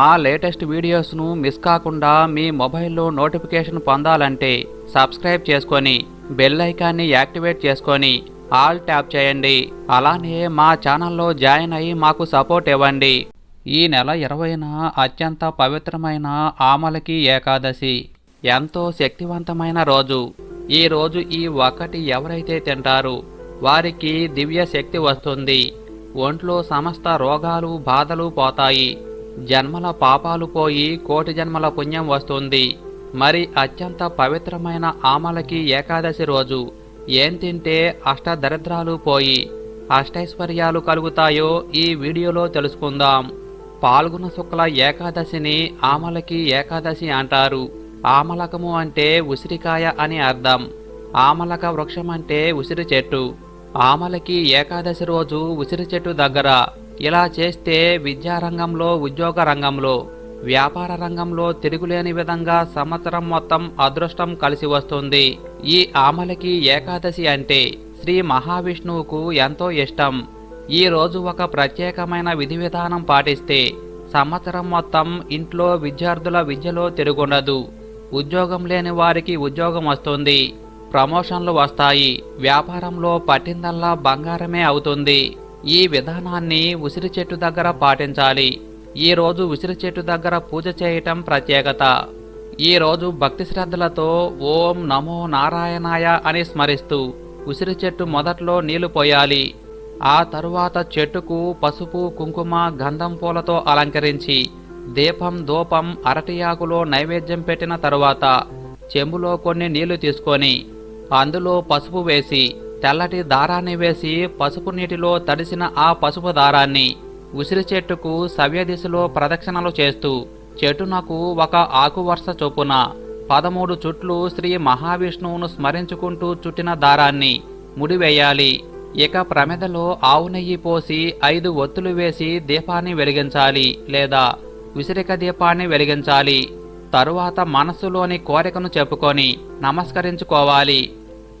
మా latest వీడియోస్ను miss కాకుండా మీ మొబైల్లో నోటిఫికేషన్ పొందాలంటే సబ్స్క్రైబ్ చేసుకొని బెల్ ఐకాన్ని యాక్టివేట్ చేసుకొని ఆల్ ట్యాప్ చేయండి. అలానే మా ఛానల్లో జాయిన్ అయ్యి మాకు సపోర్ట్ ఇవ్వండి. ఈ నెల ఇరవైన అత్యంత పవిత్రమైన ఆమలకి ఏకాదశి. ఎంతో శక్తివంతమైన రోజు. ఈ రోజు ఈ ఒక్కటి ఎవరైతే తింటారో వారికి దివ్య శక్తి వస్తుంది. ఒంట్లో సమస్త రోగాలు బాధలు పోతాయి. జన్మల పాపాలు పోయి కోటి జన్మల పుణ్యం వస్తుంది. మరి అత్యంత పవిత్రమైన ఆమలకి ఏకాదశి రోజు. ఏం తింటే అష్టదరిద్రాలు పోయి అష్టైశ్వర్యాలు కలుగుతాయో ఈ వీడియోలో తెలుసుకుందాం. పాల్గొన శుక్ల ఏకాదశిని ఆమలకి ఏకాదశి అంటారు. ఆమలకము అంటే ఉసిరికాయ అని అర్థం. ఆమలక వృక్షం అంటే ఉసిరి చెట్టు ఆమలకి ఏకాదశి రోజు ఉసిరి చెట్టు దగ్గర. ఇలా చేస్తే విద్యారంగంలో ఉద్యోగ రంగంలో వ్యాపార రంగంలో తిరుగులేని విధంగా సంవత్సరం మొత్తం అదృష్టం కలిసి వస్తుంది. ఈ ఆమలకి ఏకాదశి అంటే శ్రీ మహావిష్ణువుకు ఎంతో ఇష్టం. ఈ రోజు ఒక ప్రత్యేకమైన విధి విధానం పాటిస్తే సంవత్సరం మొత్తం ఇంట్లో విద్యార్థుల విద్యలో తిరుగుండదు. ఉద్యోగం లేని వారికి ఉద్యోగం వస్తుంది. ప్రమోషన్లు వస్తాయి. వ్యాపారంలో పట్టిందల్లా బంగారమే అవుతుంది. ఈ విధానాన్ని ఉసిరి చెట్టు దగ్గర పాటించాలి. ఈ రోజు ఉసిరి చెట్టు దగ్గర పూజ చేయటం ప్రత్యేకత. ఈ రోజు భక్తి శ్రద్ధలతో ఓం నమో నారాయణాయ అని స్మరిస్తూ ఉసిరి చెట్టు మొదట్లో నీళ్ళు పోయాలి. ఆ తరువాత చెట్టుకు పసుపు కుంకుమ గంధం పూలతో అలంకరించి దీపం దూపం అరటి ఆకులో నైవేద్యం పెట్టిన తరువాత చెంబులో కొన్ని నీళ్ళు తీసుకొని అందులో పసుపు వేసి తెల్లటి దారాన్ని వేసి పసుపు నీటిలో తడిసిన ఆ పసుపు దారాన్ని ఉసిరి చెట్టుకు సవ్య దిశలో ప్రదక్షిణలు చేస్తూ చెట్టునకు ఒక ఆకువర్ష చొప్పున పదమూడు చుట్లు శ్రీ మహావిష్ణువును స్మరించుకుంటూ చుట్టిన దారాన్ని ముడివేయాలి. ఇక ప్రమిదలో ఆవు నెయ్యి పోసి ఐదు ఒత్తులు వేసి దీపాన్ని వెలిగించాలి లేదా విసిరిక దీపాన్ని వెలిగించాలి. తరువాత మనస్సులోని కోరికను చెప్పుకొని నమస్కరించుకోవాలి.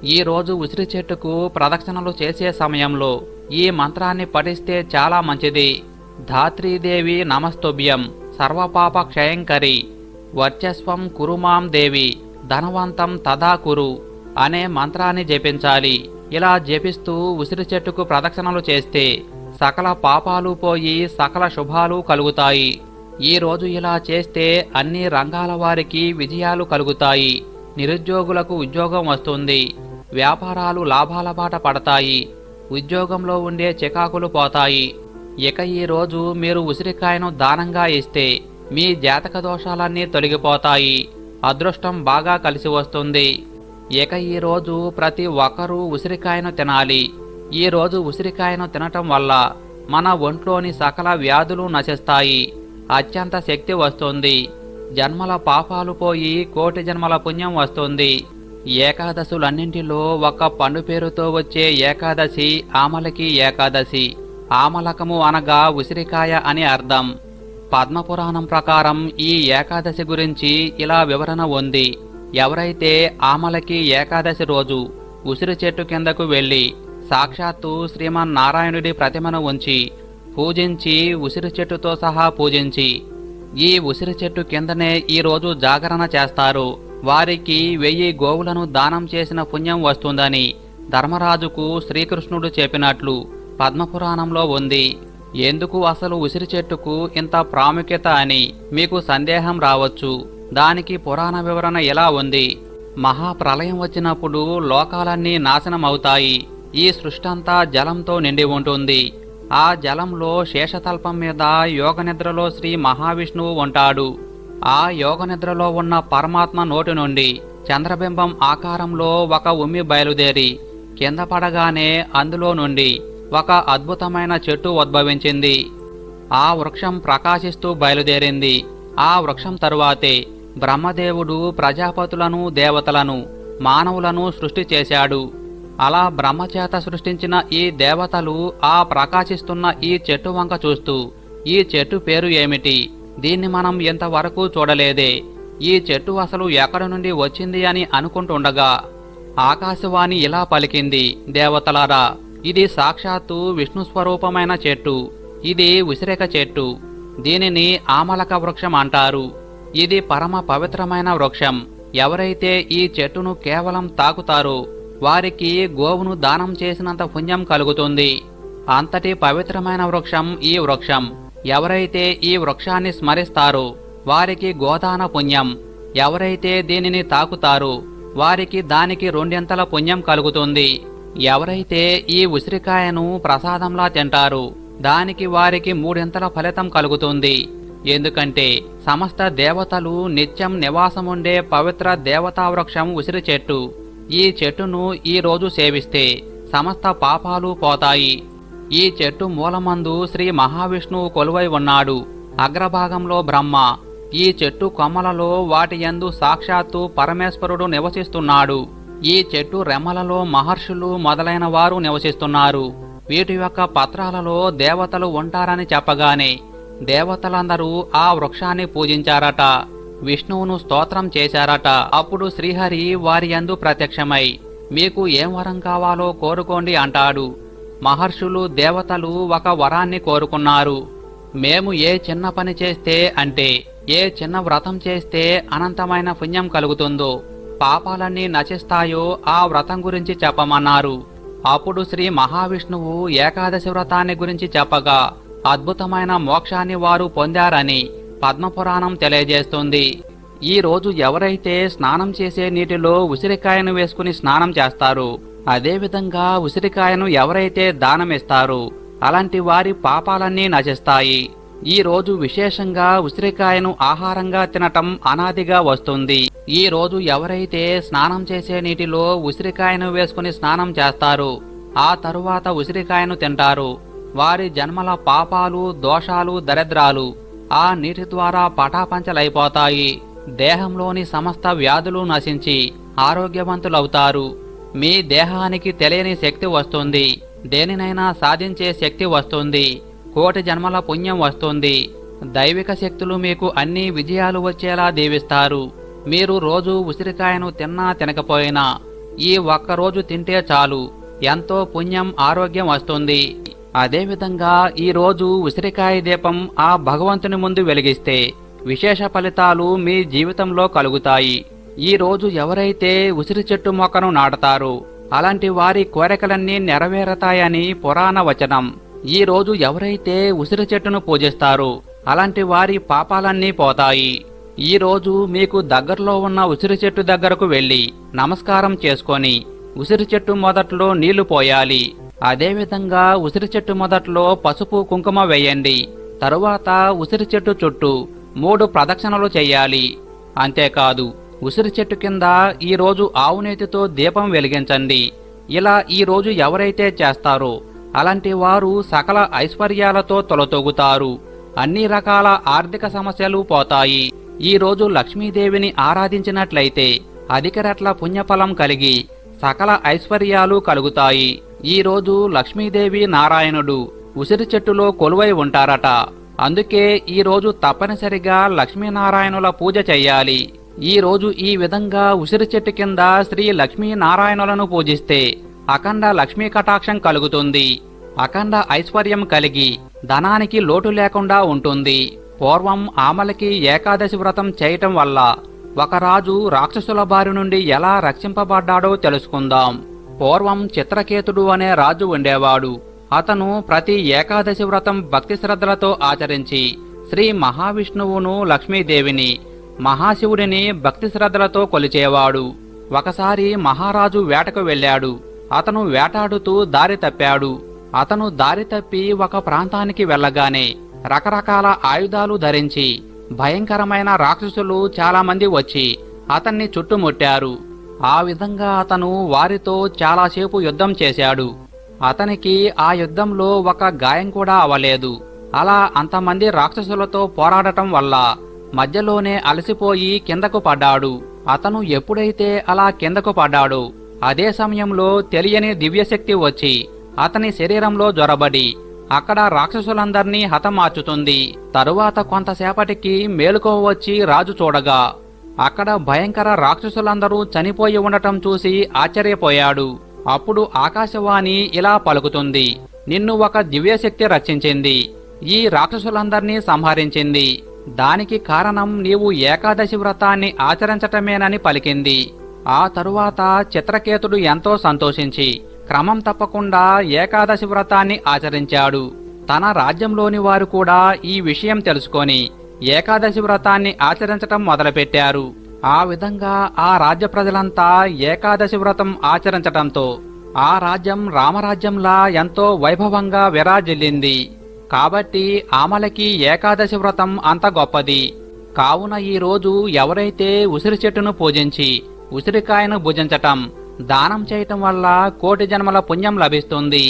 ఈరోజు ఉసిరి చెట్టుకు ప్రదక్షిణలు చేసే సమయంలో ఈ మంత్రాన్ని పఠిస్తే చాలా మంచిది. ధాత్రీదేవి నమస్తుభ్యం సర్వపాప క్షయంకరి వర్చస్వం కురుమాం దేవి ధనవంతం తదా కురు అనే మంత్రాన్ని జపించాలి. ఇలా జపిస్తూ ఉసిరి చెట్టుకు ప్రదక్షిణలు చేస్తే సకల పాపాలు పోయి సకల శుభాలు కలుగుతాయి. ఈ రోజు ఇలా చేస్తే అన్ని రంగాల వారికి విజయాలు కలుగుతాయి. నిరుద్యోగులకు ఉద్యోగం వస్తుంది. వ్యాపారాలు లాభాల బాట పడతాయి. ఉద్యోగంలో ఉండే చికాకులు పోతాయి. ఇక ఈ రోజు మీరు ఉసిరికాయను దానంగా ఇస్తే మీ జాతక దోషాలన్నీ తొలగిపోతాయి. అదృష్టం బాగా కలిసి వస్తుంది. ఇక ఈ రోజు ప్రతి ఒక్కరూ ఉసిరికాయను తినాలి. ఈరోజు ఉసిరికాయను తినటం వల్ల మన ఒంట్లోని సకల వ్యాధులు నశిస్తాయి. అత్యంత శక్తి వస్తుంది. జన్మల పాపాలు పోయి కోటి జన్మల పుణ్యం వస్తుంది. ఏకాదశులన్నింటిలో ఒక పండు పేరుతో వచ్చే ఏకాదశి ఆమలకి ఏకాదశి. ఆమలకము అనగా ఉసిరికాయ అని అర్థం. పద్మపురాణం ప్రకారం ఈ ఏకాదశి గురించి ఇలా వివరణ ఉంది. ఎవరైతే ఆమలకి ఏకాదశి రోజు ఉసిరి చెట్టు కిందకు వెళ్ళి సాక్షాత్తు శ్రీమన్నారాయణుడి ప్రతిమను ఉంచి పూజించి ఉసిరి చెట్టుతో సహా పూజించి ఈ ఉసిరి చెట్టు కిందనే ఈ రోజు జాగరణ చేస్తారు. వారికి వెయ్యి గోవులను దానం చేసిన పుణ్యం వస్తుందని ధర్మరాజుకు శ్రీకృష్ణుడు చెప్పినట్లు పద్మపురాణంలో ఉంది. ఎందుకు అసలు ఉసిరి చెట్టుకు ఇంత ప్రాముఖ్యత అని మీకు సందేహం రావచ్చు. దానికి పురాణ వివరణ ఎలా ఉంది? మహాప్రలయం వచ్చినప్పుడు లోకాలన్నీ నాశనమవుతాయి. ఈ సృష్టంతా జలంతో నిండి ఉంటుంది. ఆ జలంలో శేషతల్పం మీద యోగనిద్రలో శ్రీ మహావిష్ణువు ఉంటాడు. ఆ యోగనిద్రలో ఉన్న పరమాత్మ నోటి నుండి చంద్రబింబం ఆకారంలో ఒక ఉమ్మి బయలుదేరి కింద పడగానే అందులో నుండి ఒక అద్భుతమైన చెట్టు ఉద్భవించింది. ఆ వృక్షం ప్రకాశిస్తూ బయలుదేరింది. ఆ వృక్షం తరువాతే బ్రహ్మదేవుడు ప్రజాపతులను దేవతలను మానవులను సృష్టి చేశాడు. అలా బ్రహ్మచేత సృష్టించిన ఈ దేవతలు ఆ ప్రకాశిస్తున్న ఈ చెట్టు వంక చూస్తూ ఈ చెట్టు పేరు ఏమిటి? దీన్ని మనం ఇంతవరకు చూడలేదే? ఈ చెట్టు అసలు ఎక్కడి నుండి వచ్చింది అని అనుకుంటుండగా ఆకాశవాణి ఇలా పలికింది దేవతలారా ఇది సాక్షాత్తు విష్ణు స్వరూపమైన చెట్టు ఇది ఉసిరిక చెట్టు దీనిని ఆమలక వృక్షం అంటారు ఇది పరమ పవిత్రమైన వృక్షం ఎవరైతే ఈ చెట్టును కేవలం తాకుతారో వారికి గోవును దానం చేసినంత పుణ్యం కలుగుతుంది అంతటి పవిత్రమైన వృక్షం ఈ వృక్షం. ఎవరైతే ఈ వృక్షాన్ని స్మరిస్తారో వారికి గోదాన పుణ్యం. ఎవరైతే దీనిని తాకుతారో వారికి దానికి రెండింతల పుణ్యం కలుగుతుంది. ఎవరైతే ఈ ఉసిరికాయను ప్రసాదంలా తింటారు దానికి వారికి మూడింతల ఫలితం కలుగుతుంది. ఎందుకంటే సమస్త దేవతలు నిత్యం నివాసముండే పవిత్ర దేవతా వృక్షం ఉసిరి చెట్టు. ఈ చెట్టును ఈ రోజు సేవిస్తే సమస్త పాపాలు పోతాయి. ఈ చెట్టు మూలమందు శ్రీ మహావిష్ణువు కొలువై ఉన్నాడు. అగ్రభాగంలో బ్రహ్మ. ఈ చెట్టు కొమ్మలలో వాటి యందు సాక్షాత్తు పరమేశ్వరుడు నివసిస్తున్నాడు. ఈ చెట్టు రెమ్మలలో మహర్షులు మొదలైన వారు నివసిస్తున్నారు. వీటి యొక్క పత్రాలలో దేవతలు ఉంటారని చెప్పగానే దేవతలందరూ ఆ వృక్షాన్ని పూజించారట. విష్ణువును స్తోత్రం చేశారట. అప్పుడు శ్రీహరి వారి యందు ప్రత్యక్షమై మీకు ఏం వరం కావాలో కోరుకోండి అంటాడు. మహర్షులు దేవతలు ఒక వరాన్ని కోరుకున్నారు. మేము ఏ చిన్న పని చేస్తే అంటే ఏ చిన్న వ్రతం చేస్తే అనంతమైన పుణ్యం కలుగుతుందో పాపాలన్నీ నశిస్తాయో ఆ వ్రతం గురించి చెప్పమన్నారు. అప్పుడు శ్రీ మహావిష్ణువు ఏకాదశి వ్రతాన్ని గురించి చెప్పగా అద్భుతమైన మోక్షాన్ని వారు పొందారని పద్మపురాణం తెలియజేస్తుంది. ఈ రోజు ఎవరైతే స్నానం చేసే నీటిలో ఉసిరికాయను వేసుకుని స్నానం చేస్తారు అదేవిధంగా ఉసిరికాయను ఎవరైతే దానమిస్తారో అలాంటి వారి పాపాలన్నీ నశిస్తాయి. ఈ రోజు విశేషంగా ఉసిరికాయను ఆహారంగా తినటం అనాదిగా వస్తుంది. ఈ రోజు ఎవరైతే స్నానం చేసే నీటిలో ఉసిరికాయను వేసుకుని స్నానం చేస్తారు ఆ తరువాత ఉసిరికాయను తింటారు. వారి జన్మల పాపాలు దోషాలు దరిద్రాలు ఆ నీటి ద్వారా పటాపంచలైపోతాయి. దేహంలోని సమస్త వ్యాధులు నశించి ఆరోగ్యవంతులవుతారు. మీ దేహానికి తెలియని శక్తి వస్తుంది. దేనినైనా సాధించే శక్తి వస్తుంది. కోటి జన్మల పుణ్యం వస్తుంది. దైవిక శక్తులు మీకు అన్ని విజయాలు వచ్చేలా దీవిస్తారు. మీరు రోజు ఉసిరికాయను తిన్నా తినకపోయినా ఈ ఒక్కరోజు తింటే చాలు. ఎంతో పుణ్యం ఆరోగ్యం వస్తుంది. అదేవిధంగా ఈ రోజు ఉసిరికాయ దీపం ఆ భగవంతుని ముందు వెలిగిస్తే విశేష ఫలితాలు మీ జీవితంలో కలుగుతాయి. ఈ రోజు ఎవరైతే ఉసిరి చెట్టు మొక్కను నాటుతారో అలాంటి వారి కోరికలన్నీ నెరవేరతాయని పురాణ వచనం. ఈ రోజు ఎవరైతే ఉసిరి చెట్టును పూజిస్తారో అలాంటి వారి పాపాలన్నీ పోతాయి. ఈ రోజు మీకు దగ్గరలో ఉన్న ఉసిరి చెట్టు దగ్గరకు వెళ్ళి నమస్కారం చేసుకొని ఉసిరి చెట్టు మొదట్లో నీళ్ళు పోయాలి. అదేవిధంగా ఉసిరి చెట్టు మొదట్లో పసుపు కుంకుమ వేయండి. తరువాత ఉసిరి చెట్టు చుట్టూ మూడు ప్రదక్షిణలు చేయాలి. అంతేకాదు ఉసిరి చెట్టు కింద ఈరోజు ఆవునేతితో దీపం వెలిగించండి. ఇలా ఈ రోజు ఎవరైతే చేస్తారో అలాంటి వారు సకల ఐశ్వర్యాలతో తొలతొగుతారు. అన్ని రకాల ఆర్థిక సమస్యలు పోతాయి. ఈ రోజు లక్ష్మీదేవిని ఆరాధించినట్లయితే అధిక రెట్ల పుణ్యఫలం కలిగి సకల ఐశ్వర్యాలు కలుగుతాయి. ఈ రోజు లక్ష్మీదేవి నారాయణుడు ఉసిరి చెట్టులో కొలువై ఉంటారట. అందుకే ఈరోజు తప్పనిసరిగా లక్ష్మీనారాయణుల పూజ చెయ్యాలి ఈ రోజు ఈ విధంగా ఉసిరి చెట్టు కింద శ్రీ లక్ష్మీనారాయణులను పూజిస్తే అఖండ లక్ష్మీ కటాక్షం కలుగుతుంది. అఖండ ఐశ్వర్యం కలిగి ధనానికి లోటు లేకుండా ఉంటుంది. పూర్వం ఆమలకి ఏకాదశి వ్రతం చేయటం వల్ల ఒక రాజు రాక్షసుల బారి నుండి ఎలా రక్షింపబడ్డాడో తెలుసుకుందాం. పూర్వం చిత్రకేతుడు అనే రాజు ఉండేవాడు. అతను ప్రతి ఏకాదశి వ్రతం భక్తి శ్రద్ధలతో ఆచరించి శ్రీ మహావిష్ణువును లక్ష్మీదేవిని మహాశివుడిని భక్తి శ్రద్ధలతో కొలిచేవాడు. ఒకసారి మహారాజు వేటకు వెళ్ళాడు. అతను వేటాడుతూ దారి తప్పాడు. అతను దారి తప్పి ఒక ప్రాంతానికి వెళ్ళగానే రకరకాల ఆయుధాలు ధరించి భయంకరమైన రాక్షసులు చాలామంది వచ్చి అతన్ని చుట్టుముట్టారు. ఆ విధంగా అతను వారితో చాలాసేపు యుద్ధం చేశాడు. అతనికి ఆ యుద్ధంలో ఒక గాయం కూడా అవలేదు అలా అంతమంది రాక్షసులతో పోరాడటం వల్ల మధ్యలోనే అలసిపోయి కిందకు పడ్డాడు. అతను ఎప్పుడైతే అలా కిందకు పడ్డాడో అదే సమయంలో తెలియని దివ్యశక్తి వచ్చి అతని శరీరంలో జొరబడి అక్కడ రాక్షసులందర్నీ హతమార్చుతుంది. తరువాత కొంతసేపటికి మేలుకోవచ్చి రాజు చూడగా అక్కడ భయంకర రాక్షసులందరూ చనిపోయి ఉండటం చూసి ఆశ్చర్యపోయాడు. అప్పుడు ఆకాశవాణి ఇలా పలుకుతుంది నిన్ను ఒక దివ్యశక్తి రక్షించింది. ఈ రాక్షసులందర్నీ సంహరించింది. దానికి కారణం నీవు ఏకాదశి వ్రతాన్ని ఆచరించటమేనని పలికింది. ఆ తరువాత చిత్రకేతుడు ఎంతో సంతోషించి క్రమం తప్పకుండా ఏకాదశి వ్రతాన్ని ఆచరించాడు. తన రాజ్యంలోని వారు కూడా ఈ విషయం తెలుసుకొని ఏకాదశి వ్రతాన్ని ఆచరించటం మొదలుపెట్టారు. ఆ విధంగా ఆ రాజ్య ప్రజలంతా ఏకాదశి వ్రతం ఆచరించటంతో ఆ రాజ్యం రామరాజ్యంలా ఎంతో వైభవంగా విరాజిల్లింది. కాబట్టి ఆమలకి ఏకాదశి వ్రతం అంత గొప్పది. కావున ఈ రోజు ఎవరైతే ఉసిరి చెట్టును పూజించి ఉసిరికాయను భుజించటం దానం చేయటం వల్ల కోటి జన్మల పుణ్యం లభిస్తుంది.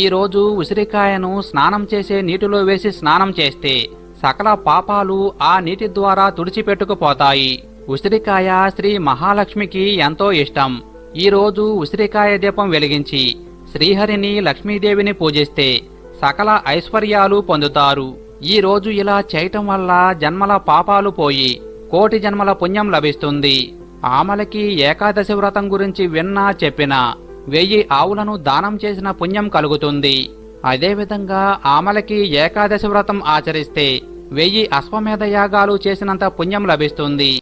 ఈ రోజు ఉసిరికాయను స్నానం చేసే నీటిలో వేసి స్నానం చేస్తే సకల పాపాలు ఆ నీటి ద్వారా తుడిచిపెట్టుకుపోతాయి. ఉసిరికాయ శ్రీ మహాలక్ష్మికి ఎంతో ఇష్టం. ఈరోజు ఉసిరికాయ దీపం వెలిగించి శ్రీహరిని లక్ష్మీదేవిని పూజిస్తే సకల ఐశ్వర్యాలు పొందుతారు. ఈ రోజు ఇలా చేయటం వల్ల జన్మల పాపాలు పోయి కోటి జన్మల పుణ్యం లభిస్తుంది. ఆమలకి ఏకాదశి వ్రతం గురించి విన్నా చెప్పినా వెయ్యి ఆవులను దానం చేసిన పుణ్యం కలుగుతుంది. అదేవిధంగా ఆమలకి ఏకాదశి వ్రతం ఆచరిస్తే వెయ్యి అశ్వమేధ యాగాలు చేసినంత పుణ్యం లభిస్తుంది.